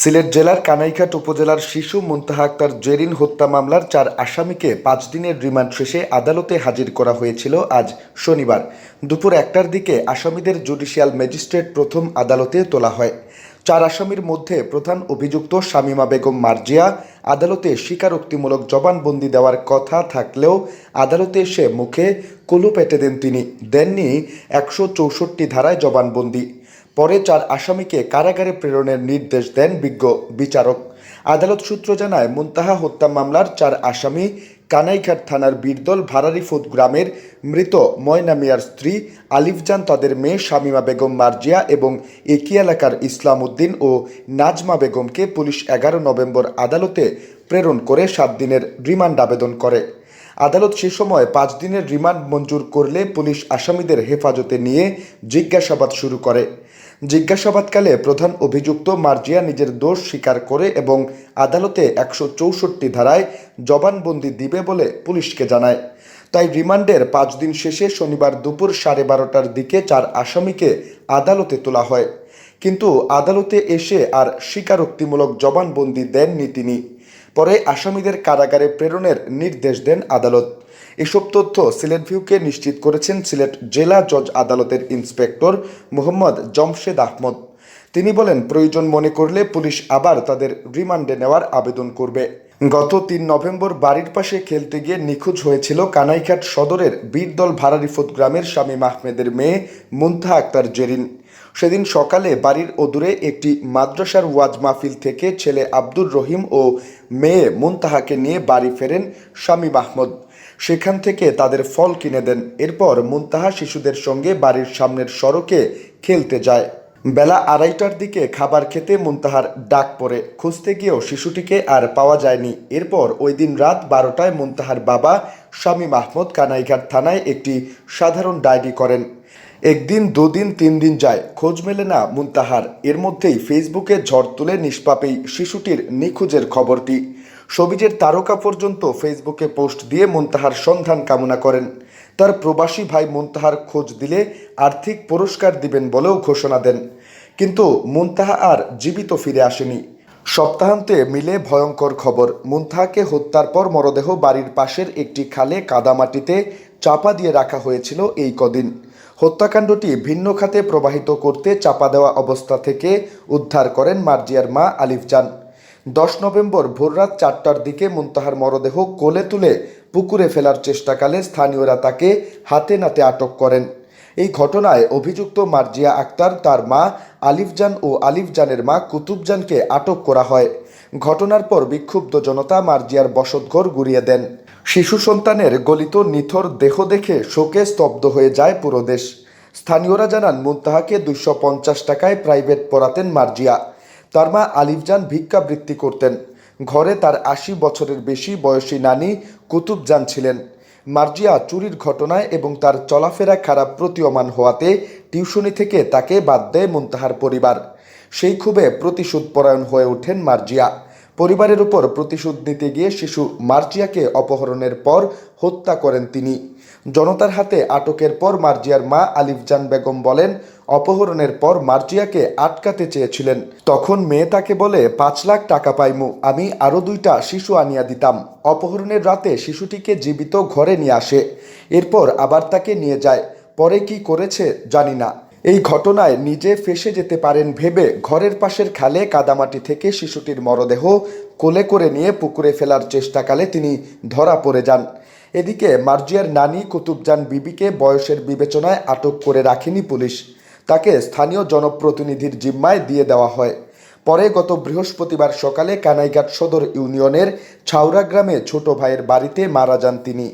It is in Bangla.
সিলেট জেলার কানাইঘাট উপজেলার শিশু মুনতাহা আক্তার জেরিন হত্যা মামলার চার আসামিকে পাঁচ দিনের রিমান্ড শেষে আদালতে হাজির করা হয়েছিল আজ শনিবার। দুপুর একটার দিকে আসামিদের জুডিশিয়াল ম্যাজিস্ট্রেট প্রথম আদালতে তোলা হয়। চার আসামির মধ্যে প্রধান অভিযুক্ত শামীমা বেগম মার্জিয়া, আদালতে স্বীকারোক্তিমূলক জবানবন্দি দেওয়ার কথা থাকলেও আদালতে এসে মুখে কুলু পেটে দেন তিনি। দেননি একশো চৌষট্টি ধারায় জবানবন্দি। পরে চার আসামিকে কারাগারে প্রেরণের নির্দেশ দেন বিজ্ঞ বিচারক। আদালত সূত্র জানায়, মুনতাহা হত্যা মামলার চার আসামি কানাইঘাট থানার বীরদল ভারারিফুদ গ্রামের মৃত ময়না মিয়ার স্ত্রী আলিফজান, তাদের মেয়ে শামিমা বেগম মার্জিয়া এবং একই এলাকার ইসলাম উদ্দিন ও নাজমা বেগমকে পুলিশ এগারো নভেম্বর আদালতে প্রেরণ করে সাত দিনের রিমান্ড আবেদন করে। আদালত সে সময় পাঁচ দিনের রিমান্ড মঞ্জুর করলে পুলিশ আসামিদের হেফাজতে নিয়ে জিজ্ঞাসাবাদ শুরু করে। জিজ্ঞাসাবাদকালে প্রধান অভিযুক্ত মার্জিয়া নিজের দোষ স্বীকার করে এবং আদালতে একশো চৌষট্টি ধারায় জবানবন্দি দিবে বলে পুলিশকে জানায়। তাই রিমান্ডের পাঁচ দিন শেষে শনিবার দুপুর সাড়ে বারোটার দিকে চার আসামিকে আদালতে তোলা হয়। কিন্তু আদালতে এসে আর স্বীকারোক্তিমূলক জবানবন্দি দেননি তিনি। পরে আসামিদের কারাগারে প্রেরণের নির্দেশ দেন আদালত। এসব তথ্য সিলেট ভিউকে নিশ্চিত করেছেন সিলেট জেলা জজ আদালতের ইন্সপেক্টর মোহাম্মদ জমশেদ আহমদ। তিনি বলেন, প্রয়োজন মনে করলে পুলিশ আবার তাদের রিমান্ডে নেওয়ার আবেদন করবে। গত তিন নভেম্বর বাড়ির পাশে খেলতে গিয়ে নিখোঁজ হয়েছিল কানাইঘাট সদরের বীরদল ভারারিফুত গ্রামের স্বামী মাহমেদের মেয়ে মুন্থা আক্তার জেরিন। সেদিন সকালে বাড়ির অদূরে একটি মাদ্রাসার ওয়াজ মাহফিল থেকে ছেলে আব্দুর রহিম ও মেয়ে মুনতাহাকে নিয়ে বাড়ি ফেরেন স্বামী মাহমুদ সেখান থেকে তাদের ফল কিনে দেন। এরপর মুনতাহা শিশুদের সঙ্গে বাড়ির সামনের সড়কে খেলতে যায়। বেলা আড়াইটার দিকে খাবার খেতে মুনতাহার ডাক পড়ে। খুঁজতে গিয়েও শিশুটিকে আর পাওয়া যায়নি। এরপর ওই দিন রাত বারোটায় মুনতাহার বাবা স্বামী মাহমুদ কানাইঘাট থানায় একটি সাধারণ ডায়েরি করেন। একদিন, দুদিন তিন দিন যায়। খোঁজ মেলে না মুনতাহার। এর মধ্যেই ফেসবুকে ঝড় তুলে নিষ্পাপেই শিশুটির নিখোঁজের খবরটি। সবিজের তারকা পর্যন্ত ফেসবুকে পোস্ট দিয়ে মুনতাহার সন্ধান কামনা করেন। তার প্রবাসী ভাই মুনতাহার খোঁজ দিলে আর্থিক পুরস্কার দিবেন বলেও ঘোষণা দেন। কিন্তু মুনতাহা আর জীবিত ফিরে আসেনি। সপ্তাহান্তে মিলে ভয়ঙ্কর খবর। মুনতাহাকে হত্যার পর মরদেহ বাড়ির পাশের একটি খালে কাদামাটিতে চাপা দিয়ে রাখা হয়েছিল এই কদিন। হত্যাকাণ্ডটি ভিন্ন খাতে প্রবাহিত করতে চাপা দেওয়া অবস্থা থেকে উদ্ধার করেন মার্জিয়ার মা আলিফজান দশ নভেম্বর ভোররাত চারটার দিকে মুনতাহার মরদেহ কোলে তুলে পুকুরে ফেলার চেষ্টাকালে স্থানীয়রা তাকে হাতে নাতে আটক করেন। এই ঘটনায় অভিযুক্ত মার্জিয়া আক্তার, তার মা আলিফজান ও আলিফজানের মা কুতুবজানকে আটক করা হয়। ঘটনার পর বিক্ষুব্ধ জনতা মার্জিয়ার বসতঘর গুড়িয়ে দেন। শিশু সন্তানের গলিত নিথর দেহ দেখে শোকে স্তব্ধ হয়ে যায় পুরো দেশ। স্থানীয়রা জানান, মুনতাহাকে দুইশো টাকায় প্রাইভেট পড়াতেন মার্জিয়া। তার মা আলিফজান ভিক্ষাবৃত্তি করতেন। ঘরে তার আশি বছরের বেশি বয়সী নানি কুতুবজান ছিলেন। মার্জিয়া চুরির ঘটনায় এবং তার চলাফেরা খারাপ প্রতীয়মান হওয়াতে টিউশনি থেকে তাকে বাদ দেয় মুন্তাহার পরিবার। সেই ক্ষোভে প্রতিশোধপরায়ণ হয়ে ওঠেন মার্জিয়া। পরিবারের উপর প্রতিশোধ নিতে গিয়ে শিশু মার্জিয়াকে অপহরণের পর হত্যা করেন তিনি। জনতার হাতে আটকের পর মার্জিয়ার মা আলিফজান বেগম বলেন, অপহরণের পর মার্জিয়াকে আটকাতে চেয়েছিলেন। তখন মেয়ে তাকে বলে, পাঁচ লাখ টাকা পাইমু, আমি আরও দুইটা শিশু আনিয়া দিতাম। অপহরণের রাতে শিশুটিকে জীবিত ঘরে নিয়ে আসে। এরপর আবার তাকে নিয়ে যায়। পরে কি করেছে জানি না। এই ঘটনায় নিজে ফেসে যেতে পারেন ভেবে ঘরের পাশের খালে কাদামাটি থেকে শিশুটির মরদেহ কোলে করে নিয়ে পুকুরে ফেলার চেষ্টাকালে তিনি ধরা পড়ে যান। এদিকে মার্জিয়ার নানি কুতুবজান বিবিকে বয়সের বিবেচনায় আটক করে রাখেনি পুলিশ। তাকে স্থানীয় জনপ্রতিনিধির জিম্মায় দিয়ে দেওয়া হয়। পরে গত বৃহস্পতিবার সকালে কানাইঘাট সদর ইউনিয়নের ছাউরা গ্রামে ছোট ভাইয়ের বাড়িতে মারা যান তিনি।